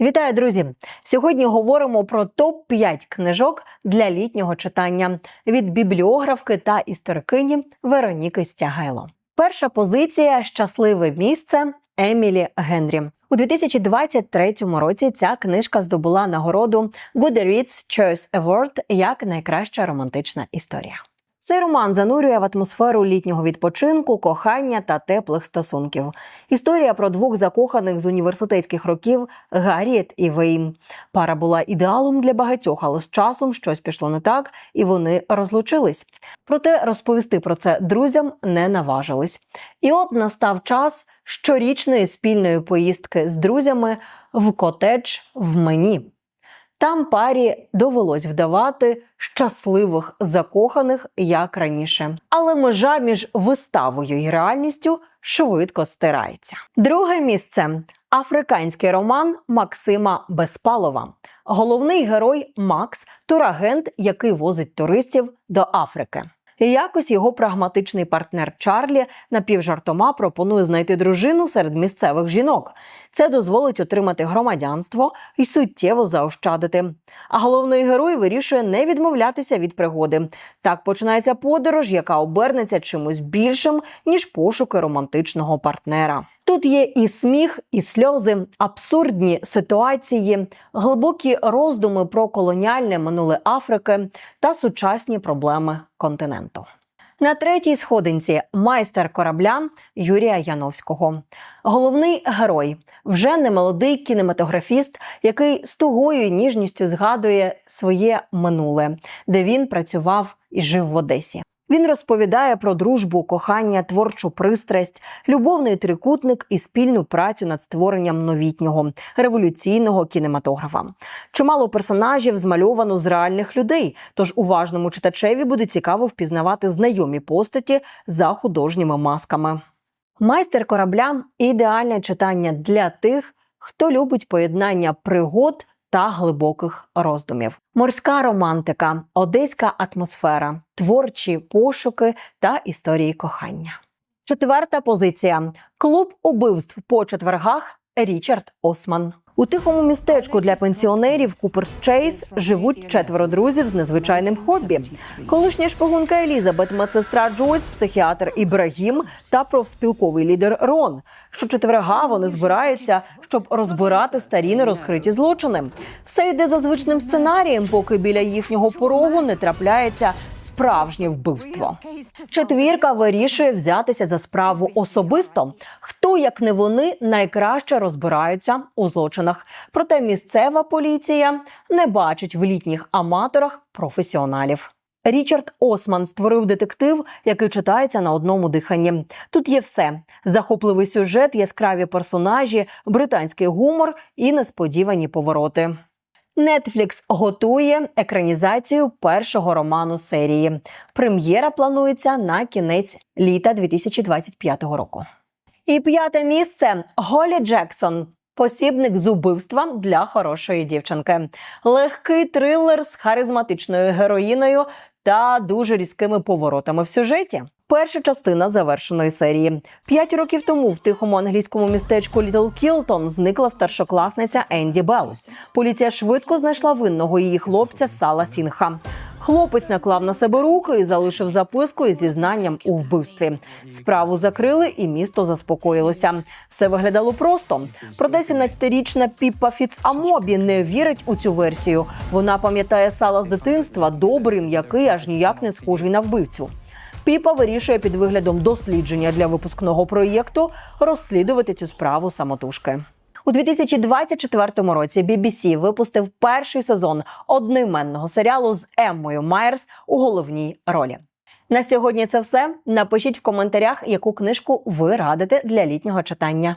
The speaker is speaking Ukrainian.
Вітаю, друзі! Сьогодні говоримо про топ 5 книжок для літнього читання від бібліографки та історикині Вероніки Стягайло. Перша позиція щасливе місце Емілі Генрі. У 2023 році ця книжка здобула нагороду Goodreads Choice Award як найкраща романтична історія. Цей роман занурює в атмосферу літнього відпочинку, кохання та теплих стосунків. Історія про двох закоханих з університетських років Гарріет і Вейн. Пара була ідеалом для багатьох, але з часом щось пішло не так, і вони розлучились. Проте розповісти про це друзям не наважились. І от настав час щорічної спільної поїздки з друзями в котедж в мені. Там парі довелось вдавати щасливих закоханих як раніше. Але межа між виставою і реальністю швидко стирається. Друге місце африканський роман Максима Безпалова. Головний герой Макс турагент, який возить туристів до Африки. І якось його прагматичний партнер Чарлі напівжартома пропонує знайти дружину серед місцевих жінок. Це дозволить отримати громадянство і суттєво заощадити. А головний герой вирішує не відмовлятися від пригоди. Так починається подорож, яка обернеться чимось більшим ніж пошуки романтичного партнера. Тут є і сміх, і сльози, абсурдні ситуації, глибокі роздуми про колоніальне минуле Африки та сучасні проблеми континенту. На третій сходинці майстер корабля Юрія Яновського. Головний герой вже не молодий кінематографіст, який з тугою ніжністю згадує своє минуле, де він працював і жив в Одесі. Він розповідає про дружбу, кохання, творчу пристрасть, любовний трикутник і спільну працю над створенням новітнього революційного кінематографа. Чимало персонажів змальовано з реальних людей, тож уважному читачеві буде цікаво впізнавати знайомі постаті за художніми масками. Майстер корабля ідеальне читання для тих, хто любить поєднання пригод та глибоких роздумів. Морська романтика, одеська атмосфера, творчі пошуки та історії кохання. Четверта позиція: клуб убивств по четвергах Річард Осман. У тихому містечку для пенсіонерів Куперс Чейз живуть четверо друзів з незвичайним хобі. Колишня шпигунка Елізабет, медсестра Джойс, психіатр Ібрагім та профспілковий лідер Рон. Щочетверга вони збираються, щоб розбирати старі нерозкриті злочини. Все йде за звичним сценарієм, поки біля їхнього порогу не трапляється справжнє вбивство. Четвірка вирішує взятися за справу особисто. Хто, як не вони, найкраще розбираються у злочинах. Проте місцева поліція не бачить в літніх аматорах професіоналів. Річард Осман створив детектив, який читається на одному диханні. Тут є все: захопливий сюжет, яскраві персонажі, британський гумор і несподівані повороти. Netflix готує екранізацію першого роману серії. Прем'єра планується на кінець літа 2025 року. І п'яте місце Голі Джексон. Посібник з убивства для хорошої дівчинки. Легкий трилер з харизматичною героїною та дуже різкими поворотами в сюжеті. Перша частина завершеної серії. П'ять років тому в тихому англійському містечку Літл Кілтон зникла старшокласниця Енді Белл. Поліція швидко знайшла винного її хлопця Сала Сінха. Хлопець наклав на себе руки і залишив записку із зізнанням у вбивстві. Справу закрили, і місто заспокоїлося. Все виглядало просто. Проте 17-річна Піппа Фіцамобі не вірить у цю версію. Вона пам'ятає сала з дитинства, добрий, м'який, аж ніяк не схожий на вбивцю. Піпа вирішує під виглядом дослідження для випускного проєкту розслідувати цю справу самотужки. У 2024 році BBC випустив перший сезон одноіменного серіалу з Еммою Майерс у головній ролі. На сьогодні це все. Напишіть в коментарях, яку книжку ви радите для літнього читання.